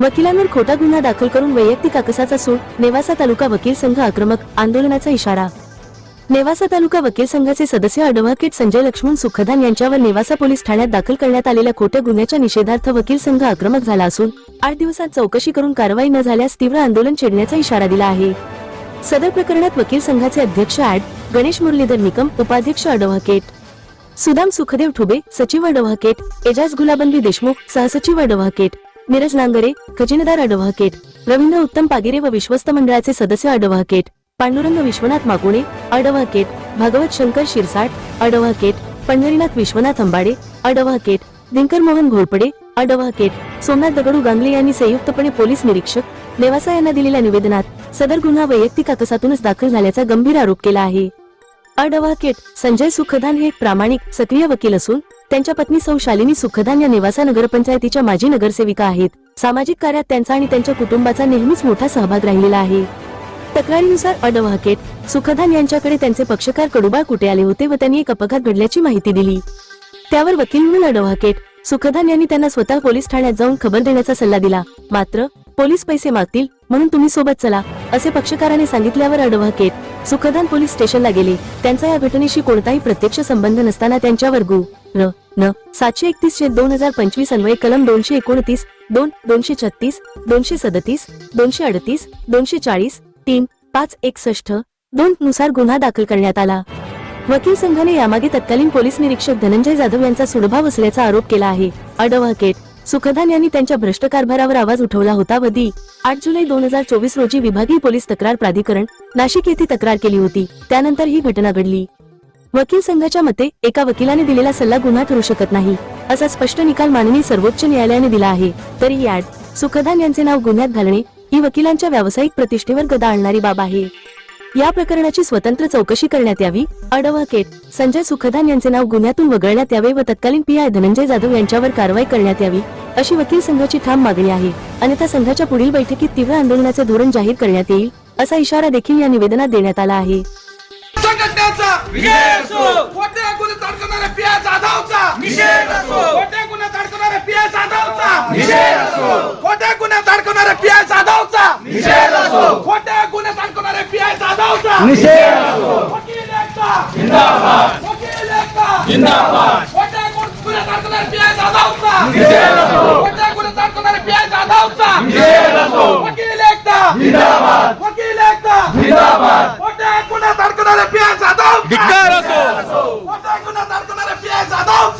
वकिलांवर खोटा गुन्हा दाखल करून वैयक्तिक आकसाचा सूट नेवासा तालुका वकील संघ आक्रमक आंदोलनाचा इशारा. नेवासा तालुका वकील संघाचे सदस्य अॅडव्होकेट संजय लक्ष्मण सुखदान यांच्यावर नेवासा पोलीस ठाण्यात दाखल करण्यात आलेल्या खोट्या गुन्ह्याच्या निषेधार्थ वकील संघ आक्रमक झाला असून आठ दिवसात चौकशी करून कारवाई न झाल्यास तीव्र आंदोलन छेडण्याचा इशारा दिला आहे. सदर प्रकरणात वकील संघाचे अध्यक्ष ऍड गणेश मुरलीधर निकम उपाध्यक्ष अॅडव्होकेट सुदाम सुखदेव ठुबे सचिव अॅडव्होकेट एजाज गुलाबंदी देशमुख सहसचिव अॅडव्होकेट नीरज नांगरे खजिनदार अॅडव्होकेट रवींद्र उत्तम पागिरे व विश्वस्त मंडळाचे सदस्य advocate Pandurang Vishwanath Makune advocate Bhagwat Shankar Shirsat advocate Pandharinath Vishwanath Ambade advocate Dinkar Mohan Ghorpade advocate Somnath Dagdu Gangle यांनी संयुक्तपणे पोलीस निरीक्षक नेवासा यांना दिलेल्या निवेदनात सदर गुन्हा वैयक्तिक अकसातूनच दाखल झाल्याचा गंभीर आरोप केला आहे. अॅडव्होकेट संजय सुखदान हे एक प्रामाणिक सक्रिय वकील असून त्यांच्या पत्नी सौ शालिनी सुखदान या नेवासा नगरपंचायतीच्या माजी नगरसेविका आहेत. सामाजिक कार्यात त्यांचा आणि त्यांच्या कुटुंबाचा नेहमीच मोठा सहभाग राहिलेला आहे. तक्रारीनुसार अॅडव्होकेट सुखदान यांच्याकडे त्यांचे पक्षकार कडुबाळ कुठे आले होते व त्यांनी एक अपघात घडल्याची माहिती दिली. त्यावर वकील म्हणून अॅडव्होकेट सुखदान यांनी त्यांना स्वतः पोलीस ठाण्यात जाऊन खबर देण्याचा सल्ला दिला. मात्र पोलीस पैसे मागतील म्हणून तुम्ही सोबत चला असे पक्षकाराने सांगितल्यावर अॅडव्होकेट सुखदान पोलीस स्टेशनला गेले. त्यांचा या घटनेशी कोणताही प्रत्यक्ष संबंध नसताना त्यांच्यावर गु र न सातशे एकतीस चे दोन हजार पंचवीस अन्वये कलम दोनशे एकोणतीस दोन दोनशे छत्तीस दोनशे सदतीस दोनशे अडतीस दोनशे चाळीस तीन पाच एकसष्ट दोन नुसार गुन्हा दाखल करण्यात आला. वकील संघाने यामागे तत्कालीन पोलीस निरीक्षक धनंजय जाधव यांचा सुडभाव असल्याचा आरोप केला आहे. अडवहकेट सुखदान यांनी त्यांच्या भ्रष्ट कारभारावर आवाज उठवला होता व दी आठ जुलै दोन हजार चोवीस रोजी विभागीय पोलीस तक्रार प्राधिकरण नाशिक येथे तक्रार केली होती. त्यानंतर ही घटना घडली. वकील संघाच्या मते एका वकिलाने दिलेला सल्ला गुन्हा ठरू शकत नाही असा स्पष्ट निकाल माननीय सर्वोच्च न्यायालयाने दिला आहे. तरी यात सुखदान यांचे नाव गुन्ह्यात घालणे ही वकिलांच्या व्यावसायिक प्रतिष्ठेवर गदा आणणारी बाब आहे. या प्रकरणाची स्वतंत्र चौकशी करण्यात यावी अॅडव्होकेट संजय सुखदान यांचे नाव गुन्ह्यातून वगळण्यात यावे व तत्कालीन पी आय धनंजय जाधव यांच्यावर कारवाई करण्यात यावी अशी वकील संघाची ठाम मागणी आहे. अन्यथा संघाच्या पुढील बैठकीत तीव्र आंदोलनाचे धोरण जाहीर करण्यात येईल असा इशारा देखील या निवेदनात देण्यात आला आहे. विजय असो. खोट्या गुन्हे ताडकवणाऱ्या पिया जाधवचा. निषेध असो. खोट्या गुन्हे ताडकवणाऱ्या पिया जाधवचा. निषेध असो. खोट्या गुन्हे ताडकवणाऱ्या पिया जाधवचा. निषेध असो. खोट्या गुन्हे ताडकवणाऱ्या पिया जाधवचा. निषेध असो. वकील एकता. जिंदाबाद. वकील एकता. जिंदाबाद. खोट्या गुन्हे ताडकवणाऱ्या पिया जाधवचा. निषेध असो. खोट्या गुन्हे ताडकवणाऱ्या पिया जाधवचा. निषेध असो. वकील एकता. जिंदाबाद. वकील एकता. जिंदाबाद खोट्या गुन्हे ताडकवणाऱ्या पिया जाधवचा धिक्कार असो खोट्या गुन्हे ताडकवणाऱ्या पिया जाधवचा